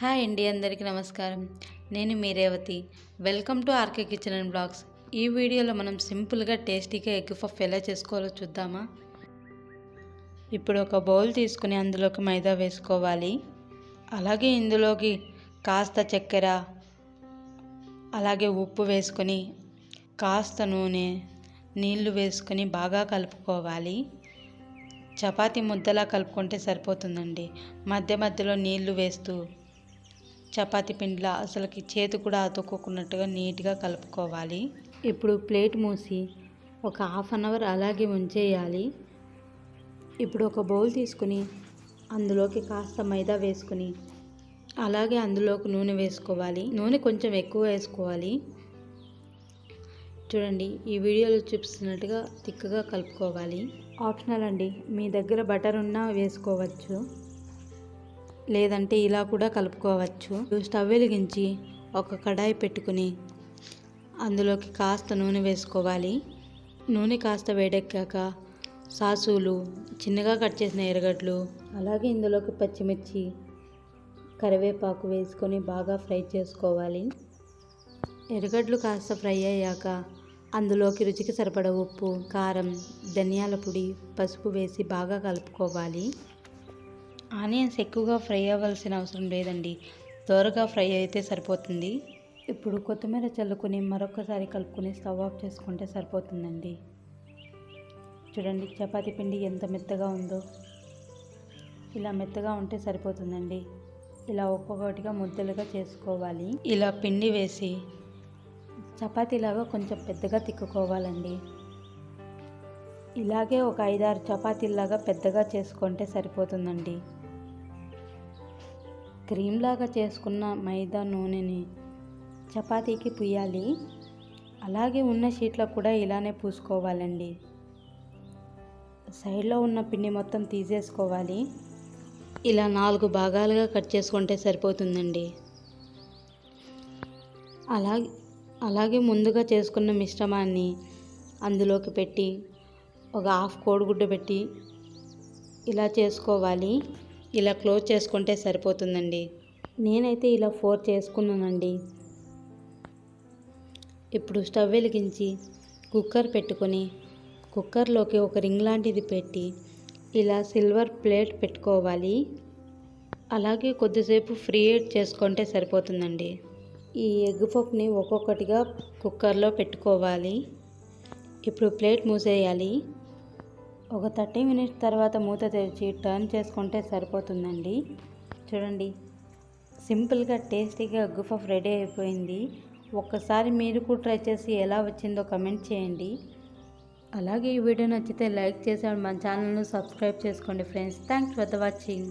Hi అండి అందరికీ నమస్కారం. నేను మీ Revathi. Welcome to R K kitchen and blogs. ఈ వీడియోలో మనం సింపుల్గా టేస్టీగా ఎగ్ పఫ్ ఎలా చేసుకోవాలో చూద్దామా? ఇప్పుడు ఒక బౌల్ తీసుకుని అందులోకి మైదా వేసుకోవాలి. అలాగే ఇందులోకి కాస్త చక్కెర అలాగే ఉప్పు వేసుకొని కాస్త నూనె నీళ్ళు వేసుకొని బాగా కలుపుకోవాలి. చపాతీ ముద్దలా కలుపుకుంటే సరిపోతుందండి. మధ్య మధ్యలో నీళ్ళు వేస్తూ చపాతీ పిండిలా అసలుకి చేతి కూడా అతుక్కోకున్నట్టుగా నీట్గా కలుపుకోవాలి. ఇప్పుడు ప్లేట్ మూసి ఒక హాఫ్ అన్ అవర్ అలాగే ఉంచేయాలి. ఇప్పుడు ఒక బౌల్ తీసుకుని అందులోకి కాస్త మైదా వేసుకుని అలాగే అందులోకి నూనె వేసుకోవాలి. నూనె కొంచెం ఎక్కువ వేసుకోవాలి. చూడండి ఈ వీడియోలో చూపిస్తున్నట్టుగా తిక్కగా కలుపుకోవాలి. ఆప్షనల్ అండి మీ దగ్గర బటర్ ఉన్నా వేసుకోవచ్చు. లేదంటే ఇలా కూడా కలుపుకోవచ్చు. స్టవ్ వెలిగించి ఒక కడాయి పెట్టుకుని అందులోకి కాస్త నూనె వేసుకోవాలి. నూనె కాస్త వేడెక్కాక సాసులు చిన్నగా కట్ చేసిన ఎరగడ్లు అలాగే ఇందులోకి పచ్చిమిర్చి కరివేపాకు వేసుకొని బాగా ఫ్రై చేసుకోవాలి. ఎరగడ్లు కాస్త ఫ్రై అయ్యాక అందులోకి రుచికి సరిపడ ఉప్పు కారం ధనియాల పొడి పసుపు వేసి బాగా కలుపుకోవాలి. ఆనియన్స్ ఎక్కువగా ఫ్రై అవ్వాల్సిన అవసరం లేదండి. త్వరగా ఫ్రై అయితే సరిపోతుంది. ఇప్పుడు కొత్తిమీర చల్లుకొని మరొకసారి కలుపుకొని స్టవ్ ఆఫ్ చేసుకుంటే సరిపోతుందండి. చూడండి చపాతీ పిండి ఎంత మెత్తగా ఉందో. ఇలా మెత్తగా ఉంటే సరిపోతుందండి. ఇలా ఒక్కొక్కటిగా ముద్దలుగా చేసుకోవాలి. ఇలా పిండి వేసి చపాతీలాగా కొంచెం పెద్దగా తిక్కుకోవాలండి. ఇలాగే ఒక ఐదారు చపాతీలాగా పెద్దగా చేసుకుంటే సరిపోతుందండి. క్రీమ్లాగా చేసుకున్న మైదా నూనెని చపాతీకి పుయ్యాలి. అలాగే ఉన్న షీట్లో కూడా ఇలానే పూసుకోవాలండి. సైడ్లో ఉన్న పిండి మొత్తం తీసేసుకోవాలి. ఇలా నాలుగు భాగాలుగా కట్ చేసుకుంటే సరిపోతుందండి. అలాగే అలాగే ముందుగా చేసుకున్న మిశ్రమాన్ని అందులోకి పెట్టి ఒక హాఫ్ కోడిగుడ్డ పెట్టి ఇలా చేసుకోవాలి. ఇలా క్లోజ్ చేసుకుంటే సరిపోతుందండి. నేనైతే ఇలా ఫోర్ చేసుకున్నానండి. ఇప్పుడు స్టవ్ వెలిగించి కుక్కర్ పెట్టుకొని కుక్కర్లోకి ఒక రింగ్ లాంటిది పెట్టి ఇలా సిల్వర్ ప్లేట్ పెట్టుకోవాలి. అలాగే కొద్దిసేపు ఫ్రీ హీట్ చేసుకుంటే సరిపోతుందండి. ఈ ఎగ్ పఫ్ని ఒక్కొక్కటిగా కుక్కర్లో పెట్టుకోవాలి. ఇప్పుడు ప్లేట్ మూసేయాలి. ఒక థర్టీ మినిట్స్ తర్వాత మూత తెరిచి టర్న్ చేసుకుంటే సరిపోతుందండి. చూడండి. సింపుల్గా టేస్టీగా గుఫఫ్ రెడీ అయిపోయింది. ఒక్కసారి మీరు కూడా ట్రై చేసి ఎలా వచ్చిందో కమెంట్ చేయండి. అలాగే ఈ వీడియో నచ్చితే లైక్ చేసి మన ఛానల్ను సబ్స్క్రైబ్ చేసుకోండి friends. Thanks for the watching.